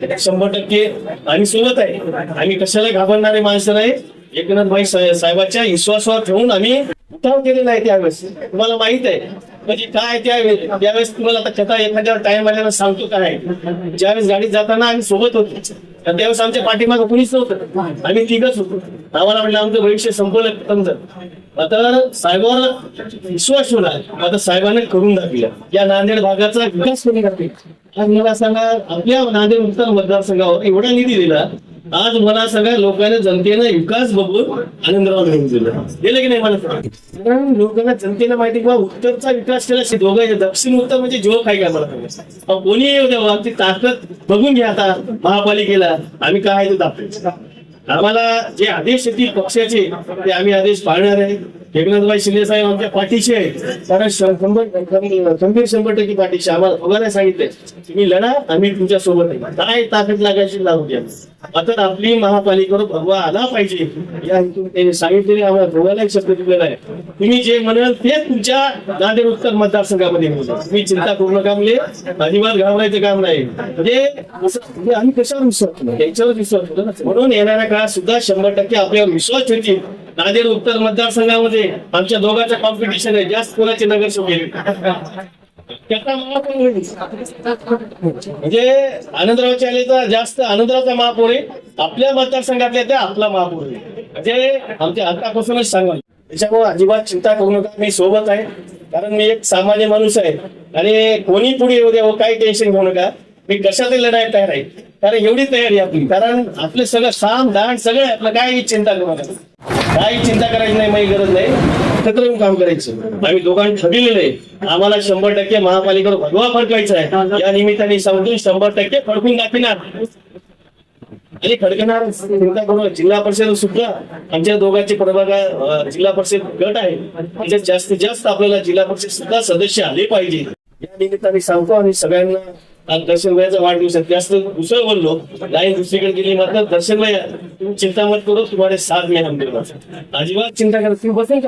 शंभर टक्के आम्ही सोबत आहे. आम्ही कशाला घाबरणारे माणसं नाही. एकनाथ भाई साहेबाच्या विश्वासावर ठेवून आम्ही उठाव केलेला आहे त्यावेळेस. तुम्हाला माहीत आहे. म्हणजे काय त्यावेळेस त्यावेळेस तुम्हाला आता कथा एखाद्यावर टाइम आल्यावर सांगतो काय ज्यावेळेस गाडीत जाताना आम्ही सोबत होतो. त्यावेळेस आमच्या पाठीमागं कुणीच नव्हतं. आम्ही तिघच होतो. आम्हाला म्हटलं आमचं भविष्य संपवलं समजत आता साहेबांवर विश्वास होणार आता साहेबांना करून दाखवलं. या नांदेड भागाचा विकास कोणी दाखवला मला सांगा आपल्या नांदेड उत्तर मतदारसंघावर एवढा निधी दिला आज मला सगळ्या लोकांना जनतेनं विकास बघून आनंदराव घेऊन दिलं. गेलं की नाही मला? लोकांना जनतेला माहिती किंवा उत्तरचा विकास केला दोघं दक्षिण उत्तर म्हणजे जीव आहे काय मला कोणी येऊ द्या बाबा, ती ताकद? बघून घ्या आता. महापालिकेला. आम्ही काय आहे ते आम्हाला जे आदेश येतील पक्षाचे ते आम्ही आदेश पाळणार आहे. एकनाथभाई शिंदे साहेब आमच्या पाठीशी आहेत. कारण शंभर गंभीर शंभर टक्के पाठीशी. आम्हाला बघायला सांगितले तुम्ही लढा आम्ही तुमच्यासोबत काय ताकद लागायची लागू द्या. आता आपली महापालिकेवर भगवा आला पाहिजे. या हेतून त्यांनी सांगितलेले आम्हाला भगवाला शब्द दिलेला आहे. तुम्ही जे म्हणाल ते तुमच्या नांदेड उत्तर मतदारसंघामध्ये तुम्ही चिंता करू नका म्हणजे अजिबात घाबरायचं काम नाही. म्हणजे, म्हणजे आम्ही कशावर विश्वास ठेवला? विश्वास ठेवला ना. म्हणून येणाऱ्या काळात सुद्धा शंभर टक्के आपल्यावर विश्वास ठेवतील. नांदेड उत्तर मतदारसंघामध्ये आमच्या दोघांचं कॉम्पिटिशन आहे. जास्त कोणाची नगरसेवक त्याचा महापौर होईल. म्हणजे आनंदरावच्या आले तर जास्त आनंदरावचा महापौर आहे. आपल्या मतदारसंघातल्या त्या आपला महापौर आहे म्हणजे आमच्या आतापासूनच सांगा. त्याच्यामुळे अजिबात चिंता करू नका. मी सोबत आहे. कारण मी एक सामान्य माणूस आहे. आणि कोणी पुढे येऊ द्या काही टेन्शन घेऊ नका. मी कशातही लढायला तयार आहे. कारण एवढी तयारी आपली. कारण आपलं सगळं साम दाण सगळं आपलं काय चिंता करायचं काही चिंता करायची नाही माझी गरज नाही. एकत्र येऊन काम करायचं. आम्ही दोघांनी ठरलेलं आहे. आम्हाला शंभर टक्के महापालिकेवर भगवा फडकायचा आहे. या निमित्ताने समजून शंभर टक्के फडकून दाखविणार. आणि खडकणार चिंता करू जिल्हा परिषद सुद्धा आमच्या दोघांचे प्रभागा जिल्हा परिषद गट आहे. त्याच्यात जास्तीत जास्त आपल्याला जिल्हा परिषद सुद्धा सदस्य आले पाहिजे. या निमित्ताने सांगतो आणि सगळ्यांना आज दर्शन वाढदिवसात जास्त दुसरं बोललो. लाईन दुसरीकडे गेली मात्र दर्शन वया तुम्ही चिंता मत करू तुम्हाला साथ मी हम अजिबात चिंता करत तुम्ही बसेल